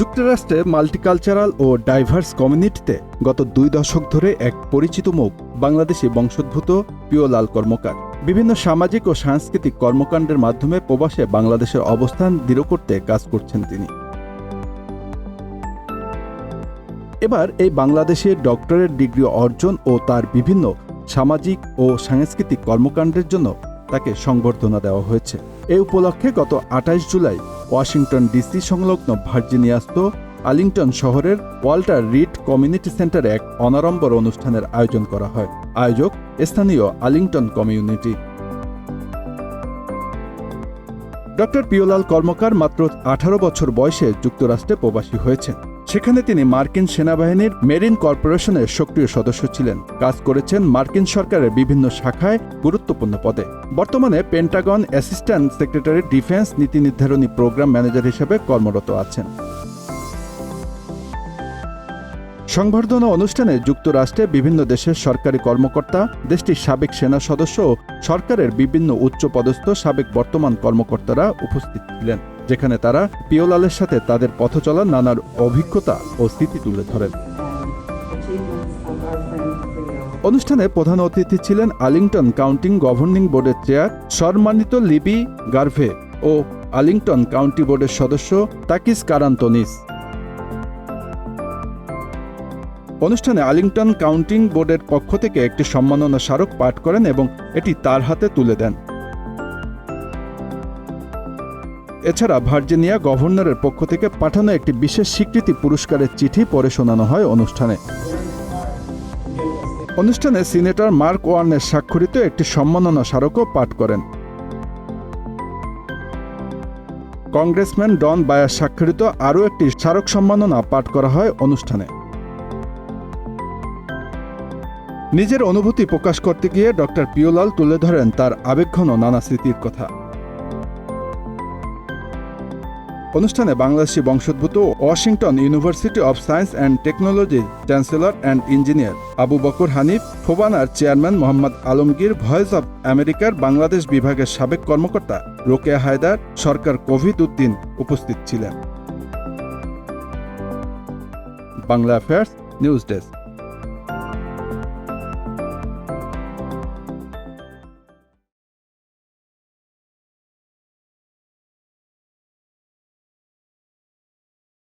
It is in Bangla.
যুক্তরাষ্ট্রে মাল্টিকালচারাল ও ডাইভার্স কমিউনিটিতে গত দুই দশক ধরে এক পরিচিত মুখ, বাংলাদেশি বংশোদ্ভূত পিওলাল কর্মকার। বিভিন্ন সামাজিক ও সাংস্কৃতিক কর্মকাণ্ডের মাধ্যমে প্রবাসে বাংলাদেশের অবস্থান দৃঢ় করতে কাজ করছেন তিনি। এবার এই বাংলাদেশের ডক্টরেট ডিগ্রি অর্জন ও তার বিভিন্ন সামাজিক ও সাংস্কৃতিক কর্মকাণ্ডের জন্য তাকে সংবর্ধনা দেওয়া হয়েছে। এ উপলক্ষে গত আঠাশ জুলাই ওয়াশিংটন ডিসি সংলগ্ন ভার্জিনিয়াস্ত আলিংটন শহরের ওয়াল্টার রিড কমিউনিটি সেন্টারে এক অনারম্বর অনুষ্ঠানের আয়োজন করা হয়। আয়োজক স্থানীয় Arlington community. Doctor Piolal Karmakar মাত্র আঠারো বছর বয়সে যুক্তরাষ্ট্রে প্রবাসী হয়েছেন। সেখানে তিনি মার্কিন সেনাবাহিনীর মেরিন কর্পোরেশনের সক্রিয় সদস্য ছিলেন। কাজ করেছেন মার্কিন সরকারের বিভিন্ন শাখায় গুরুত্বপূর্ণ পদে। বর্তমানে পেন্টাগন অ্যাসিস্ট্যান্ট সেক্রেটারি ডিফেন্স নীতি নির্ধারণী প্রোগ্রাম ম্যানেজার হিসেবে কর্মরত আছেন। সংবর্ধনা অনুষ্ঠানে যুক্তরাষ্ট্রে বিভিন্ন দেশের সরকারি কর্মকর্তা, দেশটির সাবেক সেনা সদস্য ও সরকারের বিভিন্ন উচ্চপদস্থ সাবেক বর্তমান কর্মকর্তারা উপস্থিত ছিলেন, যেখানে তারা পিওলালের সাথে তাদের পথ চলার নানার অভিজ্ঞতা ও স্থিতি তুলে ধরেন। অনুষ্ঠানে প্রধান অতিথি ছিলেন আলিংটন কাউন্টিং গভর্নিং বোর্ডের চেয়ার সম্মানিত লিবি গার্ভে ও আলিংটন কাউন্টি বোর্ডের সদস্য তাকিস কারান্তনিস। অনুষ্ঠানে আলিংটন কাউন্টিং বোর্ডের পক্ষ থেকে একটি সম্মাননা স্মারক পাঠ করেন এবং এটি তার হাতে তুলে দেন। এছাড়া ভার্জিনিয়া গভর্নরের পক্ষ থেকে পাঠানো একটি বিশেষ স্বীকৃতি পুরস্কারের চিঠি পরে শোনানো হয় অনুষ্ঠানে। অনুষ্ঠানে সিনেটর মার্ক ওয়ার্নের স্বাক্ষরিত একটি সম্মাননা স্মারকও পাঠ করেন। কংগ্রেসম্যান ডন বায়ার স্বাক্ষরিত আরও একটি স্মারক সম্মাননা পাঠ করা হয় অনুষ্ঠানে। নিজের অনুভূতি প্রকাশ করতে গিয়ে ডক্টর পিওলাল তুলে ধরেন তার আবেগঘন নানা স্মৃতির কথা। অনুষ্ঠানে বাংলাদেশি বংশোদ্ভূত Washington university of science and technology, chancellor and engineer Abu Bakar Hanif, ফোবানার chairman Mohammad Alamgir, voice of আমেরিকার বাংলাদেশ বিভাগের সাবেক কর্মকর্তা রোকেয়া হায়দার, সরকার কোভিদ উদ্দিন উপস্থিত ছিলেন। Bangla affairs, news desk.